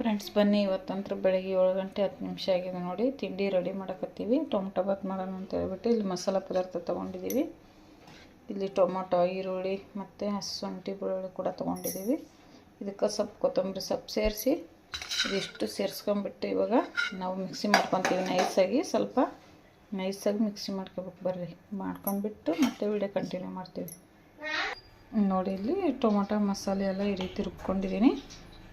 Friends ಬನ್ನಿ, ಇವತ್ತಂತ್ರ ಬೆಳಗ್ಗೆ ಏಳು ಗಂಟೆ ಹತ್ತು ನಿಮಿಷ ಆಗಿದೆ ನೋಡಿ. ತಿಂಡಿ ರೆಡಿ ಮಾಡಕತ್ತೀವಿ. ಟೊಮೊಟೊ ಬಾತ್ ಮಾಡೋಣ ಅಂತ ಹೇಳ್ಬಿಟ್ಟು ಇಲ್ಲಿ ಮಸಾಲ ಪದಾರ್ಥ ತೊಗೊಂಡಿದ್ದೀವಿ. ಇಲ್ಲಿ ಟೊಮೊಟೊ, ಈರುಳ್ಳಿ ಮತ್ತು ಶುಂಠಿ ಬೆಳ್ಳುಳ್ಳಿ ಕೂಡ ತೊಗೊಂಡಿದ್ದೀವಿ. ಇದಕ್ಕೆ ಸ್ವಲ್ಪ ಕೊತ್ತಂಬರಿ ಸೊಪ್ಪು ಸೇರಿಸಿ, ಇದಿಷ್ಟು ಸೇರಿಸ್ಕೊಂಬಿಟ್ಟು ಇವಾಗ ನಾವು ಮಿಕ್ಸಿ ಮಾಡ್ಕೊತೀವಿ ನೈಸಾಗಿ. ಸ್ವಲ್ಪ ನೈಸಾಗಿ ಮಿಕ್ಸಿ ಮಾಡ್ಕೋಬೇಕು ಬರ್ರಿ. ಮಾಡ್ಕೊಂಡ್ಬಿಟ್ಟು ಮತ್ತೆ ವಿಡಿಯೋ ಕಂಟಿನ್ಯೂ ಮಾಡ್ತೀವಿ. ನೋಡಿ, ಇಲ್ಲಿ ಟೊಮೊಟೊ, ಮಸಾಲೆ ಎಲ್ಲ ಈ ರೀತಿ ರುಬ್ಕೊಂಡಿದ್ದೀನಿ.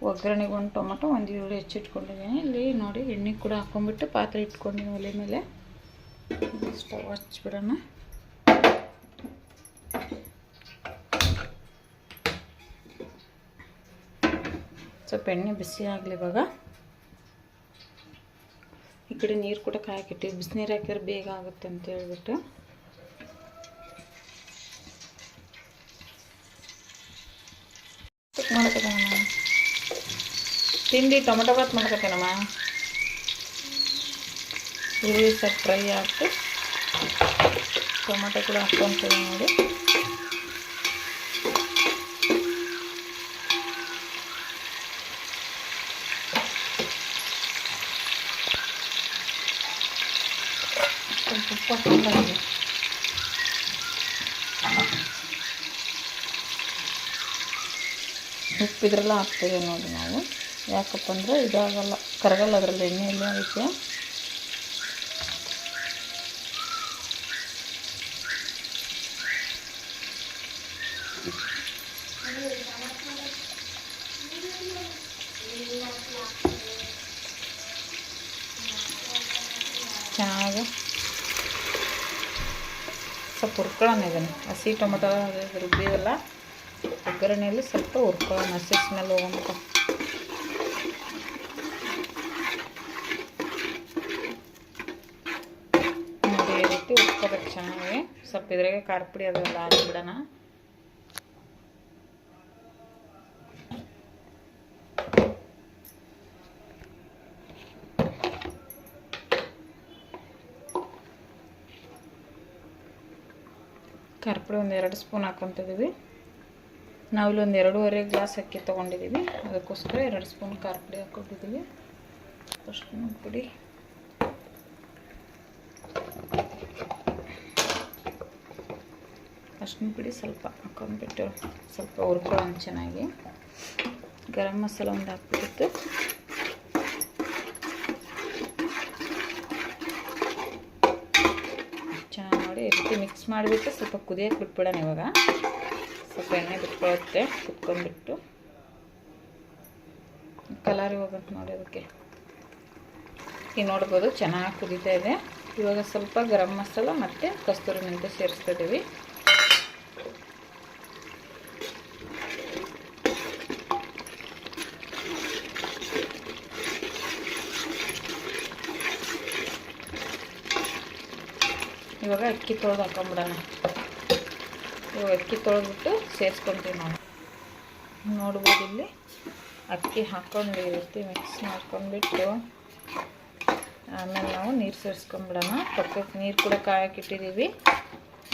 ಒಗ್ಗರಣೆಗೆ ಒಂದು ಟೊಮೊಟೊ, ಒಂದು ಈರುಳ್ಳಿ ಹೆಚ್ಚಿಟ್ಕೊಂಡಿದ್ದೀನಿ. ಇಲ್ಲಿ ನೋಡಿ, ಎಣ್ಣೆ ಕೂಡ ಹಾಕ್ಕೊಂಬಿಟ್ಟು ಪಾತ್ರೆ ಇಟ್ಕೊಂಡಿದ್ದೀನಿ ಒಲೆ ಮೇಲೆ. ಸ್ಟವ್ ಹಚ್ಬಿಡೋಣ. ಸ್ವಲ್ಪ ಎಣ್ಣೆ ಬಿಸಿ ಆಗಲಿ ಇವಾಗ. ಈ ಕಡೆ ನೀರು ಕೂಡ ಕಾಯಕ್ಕಿಟ್ಟಿವಿ ಬಿಸಿನೀರು ಹಾಕಿದ್ರೆ ಬೇಗ ಆಗುತ್ತೆ ಅಂತ ಹೇಳ್ಬಿಟ್ಟು. ಮಾಡ್ಕೊತಾನಮ್ಮ ತಿಂಡಿ ಟೊಮೆಟೊ ಬಾತ್ ಮಾಡ್ಕೊತೇನಮ್ಮ ಈರುಳ್ಳಿ ಸ್ವಲ್ಪ ಫ್ರೈ ಹಾಕಿ ಟೊಮೆಟೊ ಕೂಡ ಹಾಕ್ಕೊತೀವಿ ನೋಡಿ. ಸ್ವಲ್ಪ ಉಪ್ಪು ಹಾಕ್ಕೊಂಡ್ಬಂದಿದೆ ಉಪ್ಪಿದ್ರೆಲ್ಲ ಹಾಕ್ತೇವೆ ನೋಡಿ ನಾವು. ಯಾಕಪ್ಪ ಅಂದರೆ ಇದಾಗಲ್ಲ. ಕರಗಲ್ಲ ಅದರಲ್ಲಿ ಎಣ್ಣೆಯಲ್ಲಿ ಅದಕ್ಕೆ ಚೆನ್ನಾಗಿ. ಸ್ವಲ್ಪ ಹುರ್ಕೊಳ್ಳೋಣ ಇದನ್ನು. ಹಸಿ ಟೊಮೆಟೊ ರುಬ್ಬಿವಲ್ಲ ಒಗ್ಗರಣೆಯಲ್ಲಿ ಸ್ವಲ್ಪ ಹುರ್ಕೊಳ್ಳೋಣ. ಹಸಿ ಸ್ಮೆಲ್ ಹೋಗೋಂತ ನೋಡಿ ಈ ರೀತಿ ಹುರ್ಕೋಬೇಕು ಚೆನ್ನಾಗಿ ಸ್ವಲ್ಪ ಇದ್ರಾಗೆ ಖಾರ ಪುಡಿ ಅದೆಲ್ಲ ಹಾಕಿಬಿಡೋಣ ಖಾರ ಪುಡಿ ಒಂದು ಎರಡು ಸ್ಪೂನ್ ಹಾಕ್ಕೊತಿದ್ದೀವಿ ಇಲ್ಲಿ ಒಂದು ಎರಡೂವರೆ ಗ್ಲಾಸ್ ಅಕ್ಕಿ ತೊಗೊಂಡಿದ್ದೀವಿ ಅದಕ್ಕೋಸ್ಕರ ಎರಡು ಸ್ಪೂನ್ ಖಾರ ಪುಡಿ ಹಾಕೊಟ್ಟಿದ್ದೀವಿ ಅರ್ಶಿನ ಪುಡಿ ಅರ್ಶಿನ ಪುಡಿ ಸ್ವಲ್ಪ ಹಾಕೊಂಡ್ಬಿಟ್ಟು ಸ್ವಲ್ಪ ಹುರ್ಕೊಳ್ಳೋಣ ಚೆನ್ನಾಗಿ. ಗರಂ ಮಸಾಲ ಒಂದು ಹಾಕ್ಬಿಟ್ಟು ಚೆನ್ನಾಗಿ ನೋಡಿ ರೀತಿ ಮಿಕ್ಸ್ ಮಾಡಿಬಿಟ್ಟು ಸ್ವಲ್ಪ ಕುದಿಯೋಕೆ ಬಿಟ್ಬಿಡೋಣ ಇವಾಗ. ಸ್ವಲ್ಪ ಎಣ್ಣೆ ಬಿಟ್ಕೊಳ್ಳುತ್ತೆ ಕುತ್ಕೊಂಡ್ಬಿಟ್ಟು ಕಲರ್ ಹೋಗುತ್ತೆ ನೋಡಿ ಅದಕ್ಕೆ. ಈಗ ನೋಡ್ಬೋದು ಚೆನ್ನಾಗಿ ಕುದೀತಾ ಇದೆ. ಇವಾಗ ಸ್ವಲ್ಪ ಗರಂ ಮಸಾಲ ಮತ್ತು ಕಸ್ತೂರಿ ಮೆಂತ್ಯ ಸೇರಿಸ್ತಾ ಇದ್ದೀವಿ ಇವಾಗ ಅಕ್ಕಿ ತೊಳೆದು ಹಾಕೊಂಬಿಡೋಣ. ಇವಾಗ ಅಕ್ಕಿ ತೊಳೆದ್ಬಿಟ್ಟು ಸೇರಿಸ್ಕೊತೀವಿ ನಾವು. ನೋಡ್ಬೋದು ಇಲ್ಲಿ. ಅಕ್ಕಿ ಹಾಕ್ಕೊಂಡು ಈ ರೀತಿ ಮಿಕ್ಸ್ ಮಾಡ್ಕೊಂಡ್ಬಿಟ್ಟು. ಆಮೇಲೆ ನಾವು ನೀರು ಸೇರಿಸ್ಕೊಂಬಿಡೋಣ. ಪಕ್ಕಕ್ಕೆ ನೀರು ಕೂಡ ಕಾಯಕ್ಕಿಟ್ಟಿದ್ದೀವಿ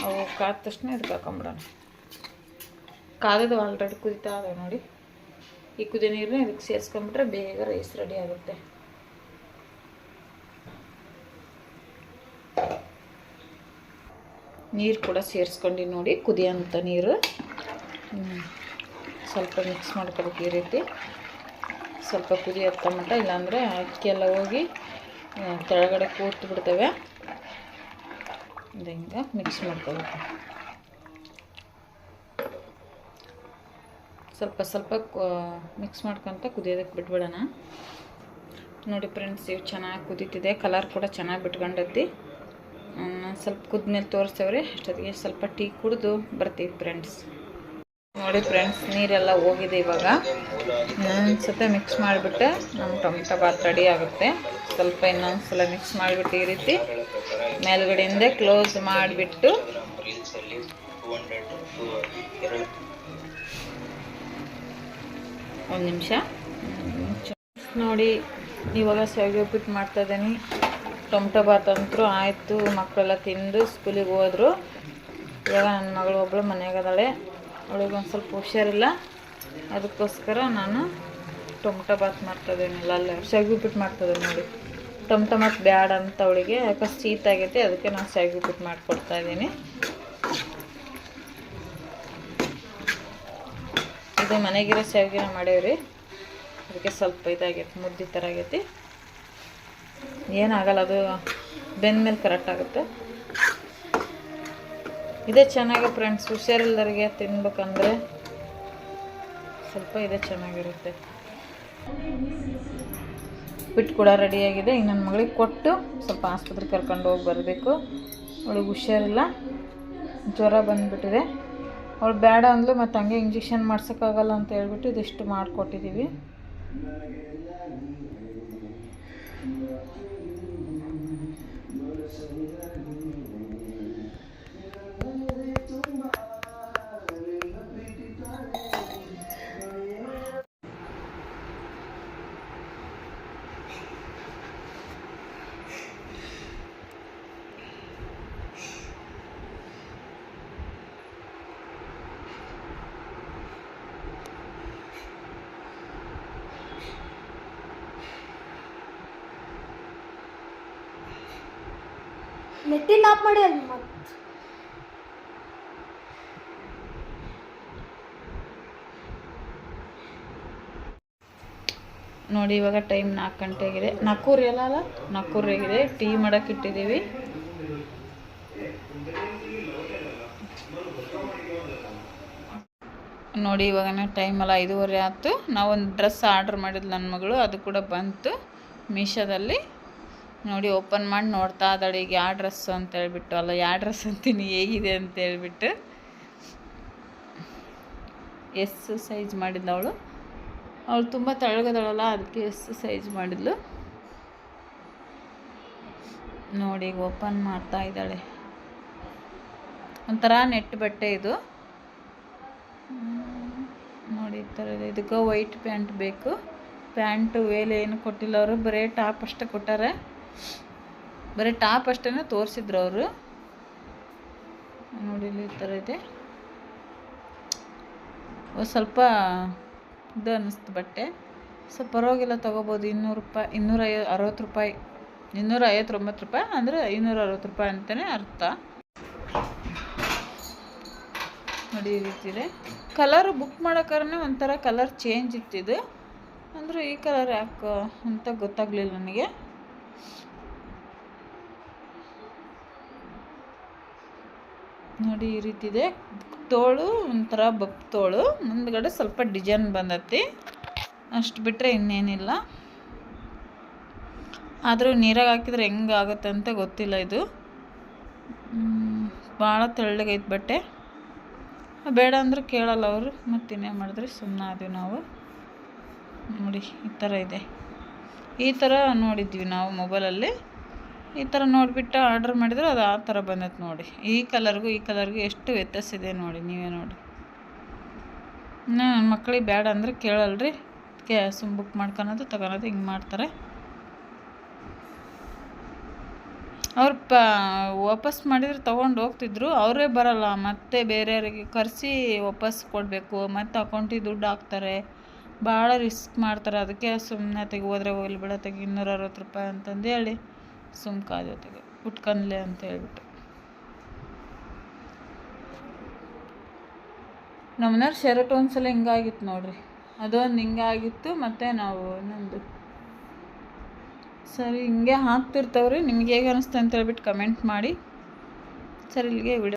ಅವು ಕಾದ ತಕ್ಷಣ ಇದಕ್ಕೆ ಹಾಕೊಂಬಿಡೋಣ. ಕಾದದು ಆಲ್ರೆಡಿ ಕುದಿತಾ ಇದೆ ನೋಡಿ. ಈ ಕುದಿ ನೀರನ್ನ ಇದಕ್ಕೆ ಸೇರಿಸ್ಕೊಂಬಿಟ್ರೆ ಬೇಗ ರೈಸ್ ರೆಡಿ ಆಗುತ್ತೆ. ನೀರು ಕೂಡ ಸೇರಿಸ್ಕೊಂಡು ನೋಡಿ ಕುದಿಯೋಂಥ ನೀರು. ಸ್ವಲ್ಪ ಮಿಕ್ಸ್ ಮಾಡ್ಕೋಬೇಕು ಈ ರೀತಿ. ಸ್ವಲ್ಪ ಕುದಿ ಹತ್ತೋ ಮಟ್ಟ, ಇಲ್ಲಾಂದರೆ ಅಕ್ಕಿ ಹೋಗಿ ಕೆಳಗಡೆ ಕೂತು ಬಿಡ್ತವೆ. ಹಿಂಗೆ ಮಿಕ್ಸ್ ಮಾಡ್ಕೋಬೇಕು. ಸ್ವಲ್ಪ ಸ್ವಲ್ಪ ಮಿಕ್ಸ್ ಮಾಡ್ಕೊತ ಕುದಿಯೋದಕ್ಕೆ ಬಿಟ್ಬಿಡೋಣ. ನೋಡಿ ಫ್ರೆಂಡ್ಸ್ ಇವು ಚೆನ್ನಾಗಿ ಕುದೀತಿದೆ. ಕಲರ್ ಕೂಡ ಚೆನ್ನಾಗಿ ಬಿಟ್ಕೊಂಡೈತಿ. ಸ್ವಲ್ಪ ಕುದ್ಮೇಲೆ ತೋರಿಸ್ತೇವ್ರಿ ಅಷ್ಟೊತ್ತಿಗೆ ಸ್ವಲ್ಪ ಟೀ ಕುಡಿದು ಬರ್ತೀವಿ ಫ್ರೆಂಡ್ಸ್ ನೋಡಿ ಫ್ರೆಂಡ್ಸ್ ನೀರೆಲ್ಲ ಹೋಗಿದೆ ಇವಾಗ. ಇನ್ನೊಂದು ಮಿಕ್ಸ್ ಮಾಡಿಬಿಟ್ಟೆ ನಮ್ಮ ಟೊಮೆಟೊ ಬಾತ್ ರೆಡಿ ಆಗುತ್ತೆ. ಸ್ವಲ್ಪ ಇನ್ನೊಂದು ಸಲ ಮಿಕ್ಸ್ ಮಾಡಿಬಿಟ್ಟು ಈ ರೀತಿ ಮೇಲ್ಗಡೆಯಿಂದ ಕ್ಲೋಸ್ ಮಾಡಿಬಿಟ್ಟು ಒಂದು ನಿಮಿಷ. ನೋಡಿ, ಇವಾಗ ಶಾವಿಗೆ ಉಪ್ಪಿಟ್ಟು ಮಾಡ್ತಾ ಇದ್ದೀನಿ. ಟೊಮೆಟೊ ಬಾತ್ ಅಂತೂ ಆಯಿತು. ಮಕ್ಕಳೆಲ್ಲ ತಿಂದು ಸ್ಕೂಲಿಗೆ ಹೋದರು. ಇವಾಗ ನನ್ನ ಮಗಳು ಒಬ್ಬಳು ಮನೆಗದಾಳೆ ಅವಳಿಗೆ ಒಂದು ಸ್ವಲ್ಪ ಹುಷಾರಿಲ್ಲ. ಅದಕ್ಕೋಸ್ಕರ ನಾನು ಟೊಮಟೊ ಬಾತ್ ಮಾಡ್ತಾಯಿದ್ದೀನಿ ಅಲ್ಲೇ ಶಾವಿಗೆ ಉಪ್ಪಿಟ್ಟು ಮಾಡ್ತದೆ ನೋಡಿ. ಟೊಮಟೊ ಮತ್ತು ಬ್ಯಾಡ ಅಂತ ಅವಳಿಗೆ, ಯಾಕೆ ಶೀತ ಆಗೈತೆ, ಅದಕ್ಕೆ ನಾನು ಶಾವಿಗೆ ಉಪ್ಪಿಟ್ಟು ಮಾಡಿಕೊಡ್ತಾ ಇದ್ದೀನಿ. ಇದು ಮನೆಗಿರೋ ಶಾವಿಗೆನ ಮಾಡೇವ್ರಿ. ಅದಕ್ಕೆ ಸ್ವಲ್ಪ ಇದಾಗೈತೆ, ಮುದ್ದೆ ಥರ ಆಗೈತಿ. ಏನಾಗಲ್ಲ, ಅದು ಬೆಂದ ಮೇಲೆ ಕರೆಕ್ಟ್ ಆಗುತ್ತೆ. ಇದೇ ಚೆನ್ನಾಗಿ ಫ್ರೆಂಡ್ಸ್ ಹುಷಾರಿಲ್ಲದರಿಗೆ ತಿನ್ಬೇಕಂದ್ರೆ ಸ್ವಲ್ಪ ಇದೇ ಚೆನ್ನಾಗಿರುತ್ತೆ. ಬಿಟ್ಟು ಕೂಡ ರೆಡಿಯಾಗಿದೆ ಈಗ ನನ್ನ ಮಗಳಿಗೆ ಕೊಟ್ಟು ಸ್ವಲ್ಪ ಆಸ್ಪತ್ರೆಗೆ ಕರ್ಕೊಂಡು ಹೋಗಿ ಬರಬೇಕು. ಅವಳಿಗೆ ಹುಷಾರಿಲ್ಲ. ಜ್ವರ ಬಂದುಬಿಟ್ಟಿದೆ. ಅವಳು ಬೇಡ ಅಂದ್ಲು, ಮತ್ತು ಹಂಗೆ ಇಂಜೆಕ್ಷನ್ ಮಾಡ್ಸೋಕ್ಕಾಗಲ್ಲ ಅಂತ ಹೇಳ್ಬಿಟ್ಟು ಇದಿಷ್ಟು ಮಾಡಿಕೊಟ್ಟಿದ್ದೀವಿ ನೆಟ್ಟಿನ ಆಫ್ ಮಾಡಿ ಅಲ್ಲಿ ನೋಡಿ, ಇವಾಗ ಟೈಮ್ ನಾಲ್ಕು ಗಂಟೆ ಆಗಿದೆ ನಾಲ್ಕೂವರೆ ಅಲ್ಲ? ಅಲ್ಲ ನಾಲ್ಕೂವರೆ ಆಗಿದೆ ಟೀ ಮಾಡಕ್ಕೆ ಇಟ್ಟಿದ್ದೀವಿ. ನೋಡಿ, ಇವಾಗ ಟೈಮ್ ಅಲ್ಲ ಐದೂವರೆ ಆಯ್ತು. ನಾವೊಂದು ಡ್ರೆಸ್ ಆರ್ಡ್ರ್ ಮಾಡಿದ್ಲು ನನ್ನ ಮಗಳು. ಅದು ಕೂಡ ಬಂತು ಮೀಶೋದಲ್ಲಿ. ನೋಡಿ ಓಪನ್ ಮಾಡಿ ನೋಡ್ತಾ ಇದ್ದಾಳೆ. ಈಗ ಯಾವ ಡ್ರೆಸ್ಸು ಅಂತ ಹೇಳ್ಬಿಟ್ಟು, ಅಲ್ಲ, ಯಾವ ಡ್ರೆಸ್ ಅಂತೀನಿ, ಹೇಗಿದೆ ಅಂತ ಹೇಳ್ಬಿಟ್ಟು. ಎಸ್ ಸೈಜ್ ಮಾಡಿದ್ಲು ಅವಳು. ಅವಳು ತುಂಬ ತಳಗದವಳಲ್ಲ ಅದಕ್ಕೆ ಎಸ್ ಸೈಜ್ ಮಾಡಿದ್ಲು. ನೋಡಿ, ಈಗ ಓಪನ್ ಮಾಡ್ತಾ ಇದ್ದಾಳೆ. ಒಂಥರ ನೆಟ್ ಬಟ್ಟೆ ಇದು. ನೋಡಿ, ಈ ಥರ ಇದೆ. ಇದಕ್ಕೆ ವೈಟ್ ಪ್ಯಾಂಟ್ ಬೇಕು. ಪ್ಯಾಂಟು ವೇಲೆ ಏನು ಕೊಟ್ಟಿಲ್ಲ ಅವರು, ಬರೀ ಟಾಪ್ ಅಷ್ಟೇ ಕೊಟ್ಟಾರೆ. ಬರೀ ಟಾಪ್ ಅಷ್ಟೇ ತೋರಿಸಿದ್ರು ಅವರು. ನೋಡಿ ಇಲ್ಲಿ ಥರ ಇದೆ. ಸ್ವಲ್ಪ ಇದು ಅನ್ನಿಸ್ತು ಬಟ್ಟೆ. ಸ್ವಲ್ಪ ಪರವಾಗಿಲ್ಲ, ತೊಗೋಬೋದು. ಇನ್ನೂರು ರೂಪಾಯಿ, ಇನ್ನೂರ ಅರವತ್ತು ರೂಪಾಯಿ, ಇನ್ನೂರ ಐವತ್ತೊಂಬತ್ತು ರೂಪಾಯಿ ಅಂದರೆ ಐನೂರ ಅರವತ್ತು ರೂಪಾಯಿ ಅಂತಲೇ ಅರ್ಥ. ನೋಡಿ ಈ ರೀತಿ ಇದೆ. ಕಲರ್ ಬುಕ್ ಮಾಡೋಕ್ಕಾರನೇ ಒಂಥರ ಕಲರ್ ಚೇಂಜ್ ಇತ್ತಿದು ಅಂದರೆ ಈ ಕಲರ್ ಯಾಕೆ ಅಂತ ಗೊತ್ತಾಗಲಿಲ್ಲ ನನಗೆ. ನೋಡಿ ಈ ರೀತಿ ಇದೆ. ತೋಳು, ಒಂಥರ ಬಪ್ ತೋಳು. ಮುಂದ್ಗಡೆ ಸ್ವಲ್ಪ ಡಿಸೈನ್ ಬಂದತಿ. ಅಷ್ಟು ಬಿಟ್ಟರೆ ಇನ್ನೇನಿಲ್ಲ. ಆದರೂ ನೀರಾಗ ಹಾಕಿದ್ರೆ ಹೆಂಗೆ ಆಗುತ್ತೆ ಅಂತ ಗೊತ್ತಿಲ್ಲ ಇದು. ಭಾಳ ತೆಳ್ಳಗೈತೆ ಬಟ್ಟೆ. ಬೇಡ ಅಂದ್ರೆ ಕೇಳಲ್ಲ ಅವರು ಮತ್ತಿನ್ನೇನು ಮಾಡಿದ್ರೆ ಸುಮ್ಮನೆ ಆದ್ವಿ ನಾವು. ನೋಡಿ, ಈ ಥರ ಇದೆ. ಈ ಥರ ನೋಡಿದ್ವಿ ನಾವು ಮೊಬೈಲಲ್ಲಿ ಈ ಥರ ನೋಡಿಬಿಟ್ಟು ಆರ್ಡ್ರ್ ಮಾಡಿದರೆ ಅದು ಆ ಥರ ಬಂದೈತೆ ನೋಡಿ. ಈ ಕಲರ್ಗೂ ಈ ಕಲರ್ಗೂ ಎಷ್ಟು ವ್ಯತ್ಯಾಸ ಇದೆ ನೋಡಿ, ನೀವೇ ನೋಡಿ. ಇನ್ನು ನನ್ನ ಮಕ್ಳಿಗೆ ಬೇಡ ಅಂದರೆ ಕೇಳಲ್ರಿ. ಅದಕ್ಕೆ ಸುಮ್ ಬುಕ್ ಮಾಡ್ಕೊಳೋದು, ತಗೊಳೋದು, ಹಿಂಗೆ ಮಾಡ್ತಾರೆ. ಅವ್ರು ಪ, ವಾಪಸ್ ಮಾಡಿದರೆ ತೊಗೊಂಡು ಹೋಗ್ತಿದ್ರು, ಅವರೇ ಬರಲ್ಲ. ಮತ್ತೆ ಬೇರೆಯವರಿಗೆ ಕರೆಸಿ ವಾಪಸ್ ಕೊಡಬೇಕು. ಮತ್ತು ಅಕೌಂಟಿಗೆ ದುಡ್ಡು ಹಾಕ್ತಾರೆ. ಭಾಳ ರಿಸ್ಕ್ ಮಾಡ್ತಾರೆ. ಅದಕ್ಕೆ ಸುಮ್ಮನೆ ತೆಗಿ ಹೋದ್ರೆ ಹೋಗ್ಲಿ ಬಿಡ, ತೆಗಿ ಇನ್ನೂರ ಅರವತ್ತು ರೂಪಾಯಿ ಅಂತಂದು ಹೇಳಿ ಸುಮ್ ಕಾದು ತೆಗೆ ಉಟ್ಕನ್ಲೆ ಅಂತ ಹೇಳ್ಬಿಟ್ಟು. ನಮ್ಮನೆಯವ್ರು ಶರ್ಟ್ ಒಂದ್ಸಲ ಹಿಂಗಾಗಿತ್ತು ನೋಡ್ರಿ. ಅದೊಂದು ಹಿಂಗಾಗಿತ್ತು, ಮತ್ತು ನಾವು ಇನ್ನೊಂದು. ಸರಿ, ಹಿಂಗೆ ಹಾಕ್ತಿರ್ತವ್ರಿ. ನಿಮ್ಗೆ ಹೇಗೆ ಅನಿಸ್ತು ಅಂತ ಹೇಳ್ಬಿಟ್ಟು ಕಮೆಂಟ್ ಮಾಡಿ. ಸರಿ, ಇಲ್ಲಿಗೆ ವಿಡಿಯೋ